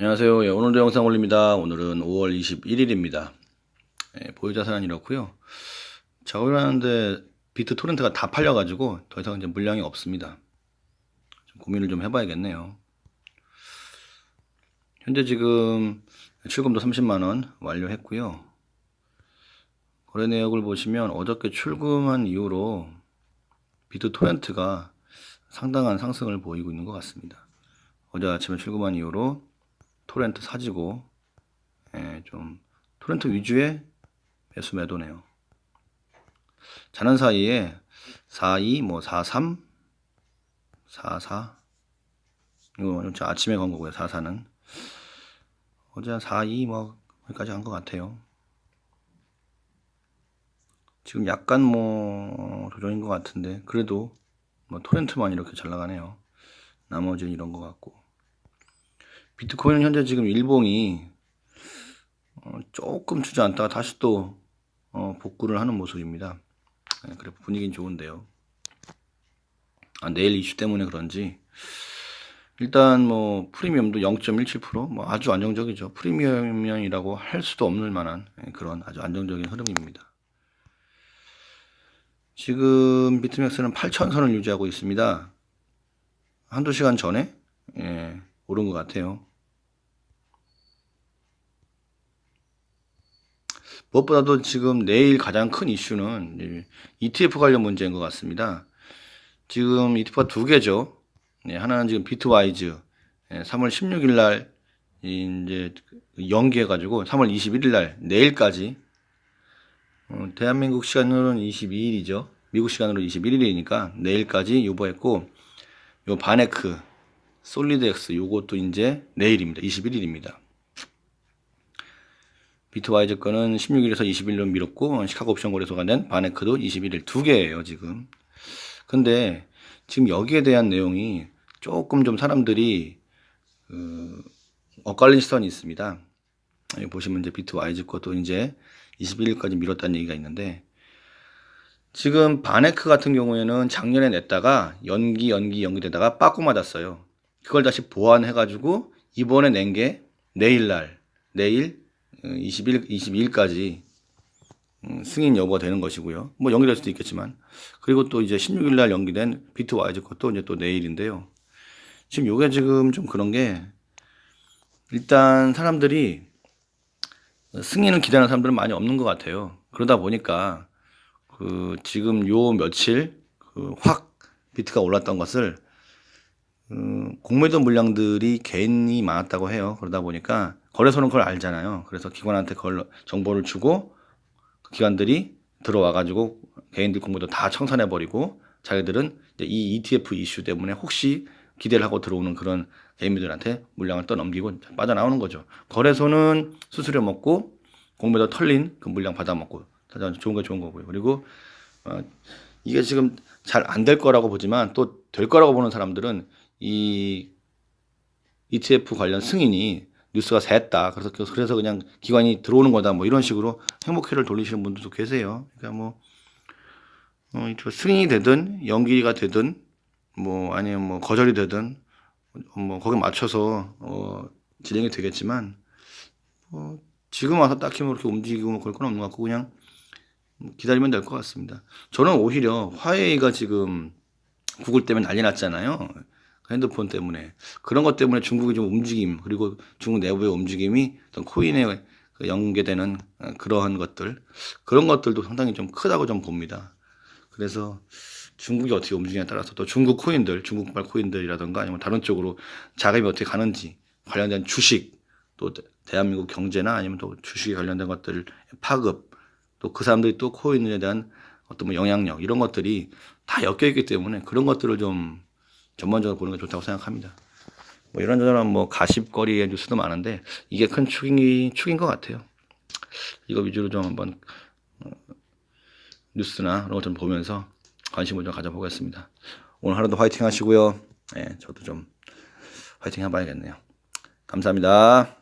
안녕하세요. 예, 오늘도 영상 올립니다. 오늘은 5월 21일입니다. 예, 보유자산은 이렇고요. 작업을 하는데 비트 토렌트가 다 팔려가지고 더 이상 이제 물량이 없습니다. 좀 고민을 좀 해봐야겠네요. 현재 지금 출금도 30만원 완료했고요. 거래 내역을 보시면 어저께 출금한 이후로 비트 토렌트가 상당한 상승을 보이고 있는 것 같습니다. 어제 아침에 출금한 이후로 토렌트 사지고 예, 좀 토렌트 위주의 매수 매도네요. 자는 사이에 42, 뭐 43, 44 이거 저 아침에 건 거고요. 44는 어제 한 42, 뭐 거기까지 간것 같아요. 지금 약간 뭐 조정인 것 같은데 그래도 뭐 토렌트만 이렇게 잘 나가네요. 나머지는 이런 것 같고 비트코인은 현재 지금 일봉이 어, 조금 주저앉다가 다시 또 어, 복구를 하는 모습입니다. 네, 그래 분위기는 좋은데요. 아, 내일 이슈 때문에 그런지 일단 뭐 프리미엄도 0.17%뭐 아주 안정적이죠. 프리미엄이라고 할 수도 없는 만한 예, 그런 아주 안정적인 흐름입니다. 지금 비트맥스는 8천선을 유지하고 있습니다. 한두 시간 전에 예, 오른 것 같아요. 무엇보다도 지금 내일 가장 큰 이슈는 ETF 관련 문제인 것 같습니다. 지금 ETF가 두 개죠. 네, 하나는 지금 비트와이즈 3월 16일 날 이제 연기해 가지고 3월 21일 날 내일까지 어, 대한민국 시간으로는 22일이죠. 미국 시간으로 21일이니까 내일까지 유보했고 요 바네크 솔리드엑스 요것도 이제 내일입니다. 21일입니다. 비트와이즈 거는 16일에서 20일로 미뤘고 시카고 옵션 거래소가 낸 바네크도 21일 두 개예요 지금. 근데 지금 여기에 대한 내용이 조금 좀 사람들이 그 엇갈린 시선이 있습니다. 여기 보시면 이제 비트와이즈 것도 이제 21일까지 미뤘다는 얘기가 있는데 지금 바네크 같은 경우에는 작년에 냈다가 연기 연기 연기되다가 빠꾸 맞았어요. 그걸 다시 보완해가지고 이번에 낸 게 내일날 내일 20일 22일까지 음, 승인 여부가 되는 것이고요. 뭐 연기될 수도 있겠지만 그리고 또 이제 16일 날 연기된 비트 와이즈 것도 이제 또 내일인데요. 지금 요게 지금 좀 그런 게 일단 사람들이 승인을 기다리는 사람들은 많이 없는 것 같아요. 그러다 보니까 그 지금 요 며칠 그 확 비트가 올랐던 것을 음, 공매도 물량들이 개인이 많았다고 해요. 그러다 보니까 거래소는 그걸 알잖아요. 그래서 기관한테 그걸 정보를 주고 그 기관들이 들어와 가지고 개인들 공매도 다 청산해 버리고 자기들은 이 ETF 이슈 때문에 혹시 기대를 하고 들어오는 그런 개인들한테 물량을 떠넘기고 빠져나오는 거죠. 거래소는 수수료 먹고 공매도 털린 그 물량 받아 먹고 좋은 거 좋은 거고요. 그리고 어, 이게 지금 잘 안 될 거라고 보지만 또 될 거라고 보는 사람들은 이 ETF 관련 승인이 뉴스가 샜다. 그래서 그래서 그냥 기관이 들어오는 거다. 뭐 이런 식으로 행복회를 돌리시는 분들도 계세요. 그러니까 뭐 어, 승인이 되든 연기가 되든 뭐 아니면 뭐 거절이 되든 뭐 거기 맞춰서 어 진행이 되겠지만 뭐 지금 와서 딱히 뭐 이렇게 움직이고 뭐 그럴 건 없는 것 같고 그냥 기다리면 될 것 같습니다. 저는 오히려 화웨이가 지금 구글 때문에 난리 났잖아요. 핸드폰 때문에 그런 것 때문에 중국의 좀 움직임 그리고 중국 내부의 움직임이 어떤 코인에 그 연계되는 어, 그러한 것들 그런 것들도 상당히 좀 크다고 좀 봅니다. 그래서 중국이 어떻게 움직이냐에 따라서 또 중국 코인들, 중국발 코인들이라든가 아니면 다른 쪽으로 자금이 어떻게 가는지 관련된 주식 또 대한민국 경제나 아니면 또 주식에 관련된 것들 파급 또 그 사람들이 또 코인에 대한 어떤 뭐 영향력 이런 것들이 다 엮여 있기 때문에 그런 것들을 좀 전반적으로 보는 게 좋다고 생각합니다. 뭐 이런저런 뭐 가십거리의 뉴스도 많은데 이게 큰 축이 축인 것 같아요. 이거 위주로 좀 한번 어, 뉴스나 이런 것좀 보면서 관심을 좀 가져보겠습니다. 오늘 하루도 화이팅 하시고요. 예, 저도 좀 화이팅 해봐야겠네요. 감사합니다.